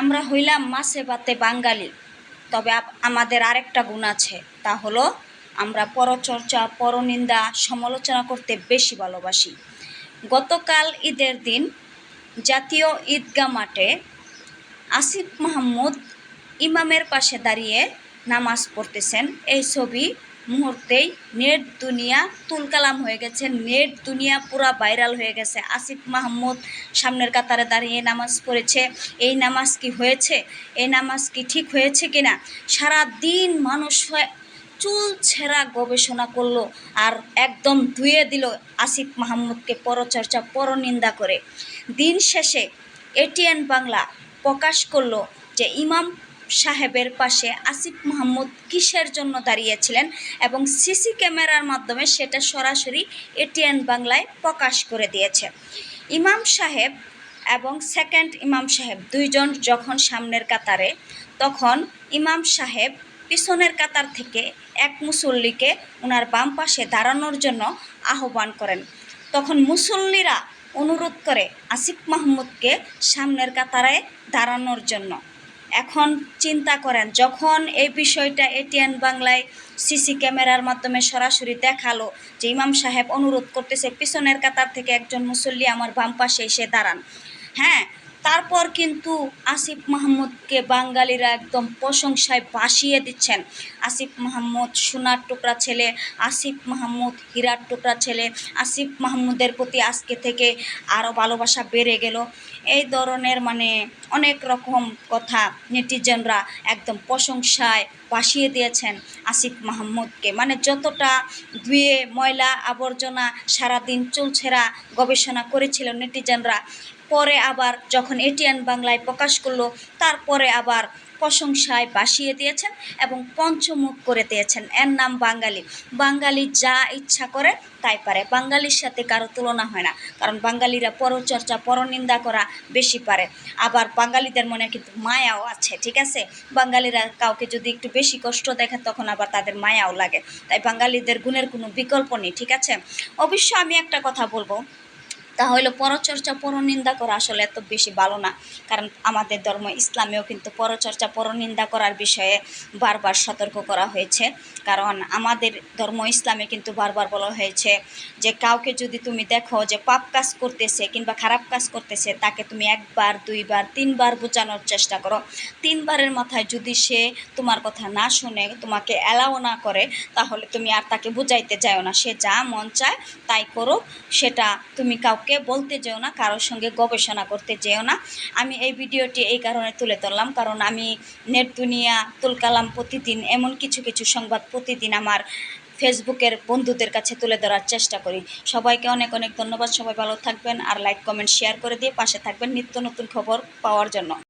আমরা হইলাম মাছে ভাতে বাঙালি। তবে আমাদের আরেকটা গুণ আছে, তা হলো আমরা পরচর্চা, পরনিন্দা, সমালোচনা করতে বেশি ভালোবাসি। গতকাল ঈদের দিন জাতীয় ঈদগাহ মাঠে আসিফ মাহমুদ ইমামের পাশে দাঁড়িয়ে নামাজ পড়তেছেন। এই ছবি মুহূর্তেই নেট দুনিয়া তুলকালাম হয়ে গেছে, নেট দুনিয়া পুরা ভাইরাল হয়ে গেছে। আসিফ মাহমুদ সামনের কাতারে দাঁড়িয়ে নামাজ পড়েছে। এই নামাজ কি হয়েছে? এই নামাজ কি ঠিক হয়েছে কিনা? সারা দিন মানুষ হয়ে চুল ছেঁড়া গবেষণা করল আর একদম ধুয়ে দিল আসিফ মাহমুদকে পরচর্চা, পরনিন্দা করে। দিন শেষে এটিএন বাংলা প্রকাশ করল যে, ইমাম সাহেবের পাশে আসিফ মাহমুদ কিসের জন্য দাঁড়িয়েছিলেন এবং সিসি ক্যামেরার মাধ্যমে সেটা সরাসরি এটিএন বাংলায় প্রকাশ করে দিয়েছে। ইমাম সাহেব এবং সেকেন্ড ইমাম সাহেব দুইজন যখন সামনের কাতারে, তখন ইমাম সাহেব পিছনের কাতার থেকে এক মুসল্লিকে ওনার বাম পাশে দাঁড়ানোর জন্য আহ্বান করেন। তখন মুসল্লিরা অনুরোধ করে আসিফ মাহমুদকে সামনের কাতারে দাঁড়ানোর জন্য। এখন চিন্তা করেন, যখন এই বিষয়টা এটিএন বাংলায় সিসি ক্যামেরার মাধ্যমে সরাসরি দেখাল যে ইমাম সাহেব অনুরোধ করতেছে, পিছনের কাতার থেকে একজন মুসল্লি আমার বাম পাশে এসে দাঁড়ান। হ্যাঁ তারপর কিন্তু আসিফ মাহমুদকে বাঙালিরা একদম প্রশংসায় ভাসিয়ে দিচ্ছেন। আসিফ মাহমুদ সোনার টুকরা ছেলে, আসিফ মাহমুদ হীরার টুকরা ছেলে, আসিফ মাহমুদের প্রতি আজকে থেকে আরও ভালোবাসা বেড়ে গেল। এই ধরনের মানে অনেক রকম কথা নেটিজেনরা একদম প্রশংসায় ভাসিয়ে দিয়েছেন আসিফ মাহমুদকে। মানে যতটা ধুয়ে, ময়লা আবর্জনা সারাদিন চুলছেরা গবেষণা করেছিল নেটিজেনরা পরে আবার যখন এটিএন বাংলায় প্রকাশ করল, তারপরে আবার প্রশংসায় বাসিয়ে দিয়েছেন এবং পঞ্চমুখ করে দিয়েছেন। এর নাম বাঙালি। বাঙালি যা ইচ্ছা করে তাই পারে। বাঙালির সাথে কারও তুলনা হয় না, কারণ বাঙালিরা পরচর্চা, পরনিন্দা করা বেশি পারে। আবার বাঙালিদের মনে কিন্তু মায়াও আছে, ঠিক আছে? বাঙালিরা কাউকে যদি একটু বেশি কষ্ট দেখে, তখন আবার তাদের মায়াও লাগে। তাই বাঙালিদের গুণের কোনো বিকল্প নেই, ঠিক আছে? অবশ্য আমি একটা কথা বলব। তাহলে পরচর্চা, পরনিন্দা করা আসলে এত বেশি ভালো না। কারণ আমাদের ধর্ম ইসলামেও কিন্তু পরচর্চা, পরনিন্দা করার বিষয়ে বারবার সতর্ক করা হয়েছে। কারণ আমাদের ধর্ম ইসলামে কিন্তু বারবার বলা হয়েছে যে, কাউকে যদি তুমি দেখো যে পাপ কাজ করতেছে কিংবা খারাপ কাজ করতেছে, তাকে তুমি একবার, দুইবার, তিনবার বোঝানোর চেষ্টা করো। তিনবারের মাথায় যদি সে তোমার কথা না শুনে তোমাকে অ্যালাও না করে, তাহলে তুমি আর তাকে বুঝাইতে যাও না। সে যা মন চায় তাই করো সেটা তুমি কাউকে বলতে যেও না, কারোর সঙ্গে গবেষণা করতে যেও না। আমি এই ভিডিওটি এই কারণে তুলে ধরলাম, কারণ আমি নেট দুনিয়া তুলকালাম প্রতিদিন, এমন কিছু কিছু সংবাদ প্রতিদিন আমার ফেসবুকের বন্ধুদের কাছে তুলে ধরার চেষ্টা করি। সবাইকে অনেক অনেক ধন্যবাদ, সবাই ভালো থাকবেন, আর লাইক, কমেন্ট, শেয়ার করে দিয়ে পাশে থাকবেন নিত্য নতুন খবর পাওয়ার জন্য।